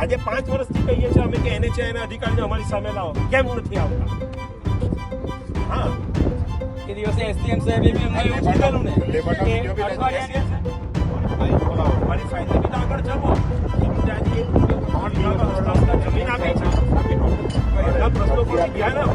આજે પાંચ વર્ષથી કહીએ છીએ અમે કે NHAI ના અધિકારીઓ અમારી સામે લાવો. કેમ નથી આવતા? હા. એ દિવસે એસડીએમ સાહેબે બી અમને એવું કીધેલું ને મારી ફાઇલ બી આગળ જવો. જમીન આપી છે. પ્રશ્નો કોઈ ગયા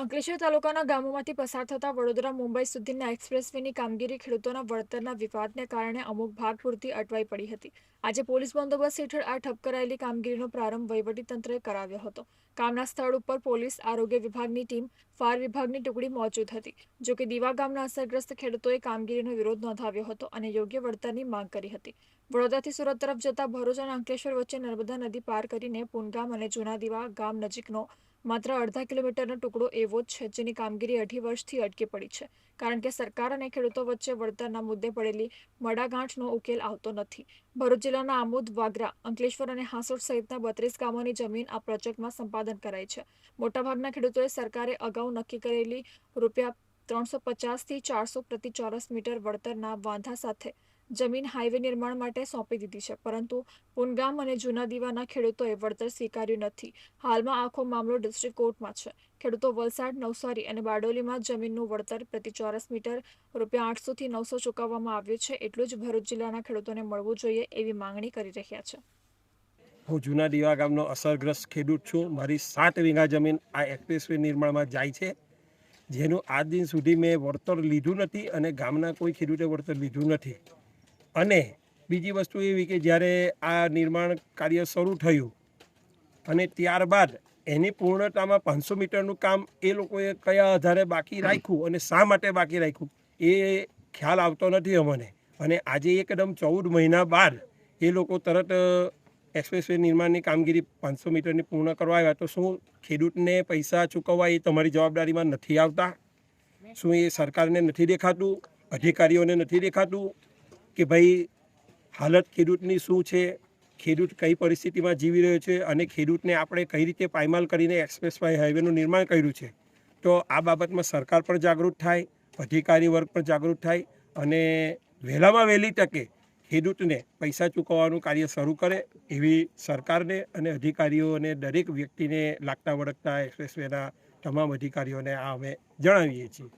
અંકલેશ્વર તાલુકાના ગામોમાંથી પસાર થતા વડોદરા, મુંબઈ સુધીના એક્સપ્રેસવેની કામગીરી ખેડૂતોના વળતરના વિવાદને કારણે અમુક ભાગ પૂરતી અટવાઈ પડી હતી. આજે પોલીસ બંદોબસ્ત હેઠળ આ ઠપ કરાયેલી કામગીરીનો પ્રારંભ વહીવટીતંત્રએ કરાવ્યો હતો. કામના સ્થળ ઉપર પોલીસ, આરોગ્ય વિભાગની ટીમ, ફાયર વિભાગની ટુકડી મોજૂદ હતી, જો કે દીવા ગામના અસરગ્રસ્ત ખેડૂતોએ કામગીરીનો વિરોધ નોંધાવ્યો હતો અને યોગ્ય વળતરની માંગ કરી હતી. વડોદરાથી સુરત તરફ જતા ભરૂચ અને અંકલેશ્વર વચ્ચે નર્મદા નદી પાર કરીને પુનગામ અને જૂના દીવા ગામ નજીકનો માત્ર અડધા કિલોમીટરનો ટુકડો એવો જ છે, જેની કામગીરી અઢી વર્ષથી અટકી પડી છે, કારણ કે સરકાર અને ખેડૂતો વચ્ચે વળતરના મુદ્દે પડેલી મડાગાંઠનો ઉકેલ આવતો નથી. ભરૂચ જિલ્લાના આમોદ, વાગરા, અંકલેશ્વર અને હાંસોટ સહિતના બત્રીસ ગામોની જમીન આ પ્રોજેક્ટમાં સંપાદન કરાઈ છે. મોટાભાગના ખેડૂતોએ સરકારે અગાઉ નક્કી કરેલી રૂપિયા ત્રણસો પચાસથી ચારસો પ્રતિ ચોરસ મીટર વળતરના વાંધા સાથે જમીન હાઈવે નિર્માણ માટે સોંપી દીધી છે, પરંતુ પુનગામ અને જૂના દીવાના ખેડૂતોએ વળતર સ્વીકાર્યું નથી. હાલમાં આખો મામલો ડિસ્ટ્રિક્ટ કોર્ટમાં છે. ખેડૂતો વલસાડ, નવસારી અને બારડોલીમાં જમીનનું વળતર પ્રતિ ચોરસ મીટર રૂપિયા આઠસોથી નવસો ચૂકવવામાં આવ્યું છે. એટલું જ ભરૂચ જિલ્લાના ખેડૂતોને મળવું જોઈએ એવી માંગણી કરી રહ્યા છે. હું જૂના દીવા ગામનો અસરગ્રસ્ત ખેડૂત છું. મારી સાત વીઘા જમીન આ એક્સપ્રેસવે નિર્માણમાં જાય છે. જેનું આજ દિન સુધી મેં વળતર લીધું નથી અને ગામના કોઈ ખેડૂતે વળતર લીધું નથી. અને બીજી વસ્તુ એવી કે જ્યારે આ નિર્માણ કાર્ય શરૂ થયું અને ત્યારબાદ એની પૂર્ણતામાં પાંચસો મીટરનું કામ એ લોકોએ કયા આધારે બાકી રાખ્યું અને શા માટે બાકી રાખ્યું, એ ખ્યાલ આવતો નથી અમને. અને આજે એકદમ ચૌદ મહિના બાદ એ લોકો તરત એક્સપ્રેસવે નિર્માણની કામગીરી પાંચસો મીટરની પૂર્ણ કરવા આવ્યા. તો શું ખેડૂતને પૈસા ચૂકવવા એ તમારી જવાબદારીમાં નથી આવતા? શું એ સરકારને નથી દેખાતું? અધિકારીઓને નથી દેખાતું? કે ભાઈ હાલત ખેડૂતની શું છે? ખેડૂત કઈ પરિસ્થિતિમાં જીવી રહ્યો છે અને ખેડૂતને આપણે કઈ રીતે પાયમાલ કરીને એક્સપ્રેસ હાઈવેનું નિર્માણ કર્યું છે? તો આ બાબતમાં સરકાર પણ જાગૃત થાય, અધિકારી વર્ગ પણ જાગૃત થાય અને વહેલામાં વહેલી તકે ખેડૂતને પૈસા ચૂકવવાનું કાર્ય શરૂ કરે એવી સરકારને અને અધિકારીઓને દરેક વ્યક્તિને લાગતા વળગતા એક્સપ્રેસવેના તમામ અધિકારીઓને આ અમે જણાવીએ છીએ.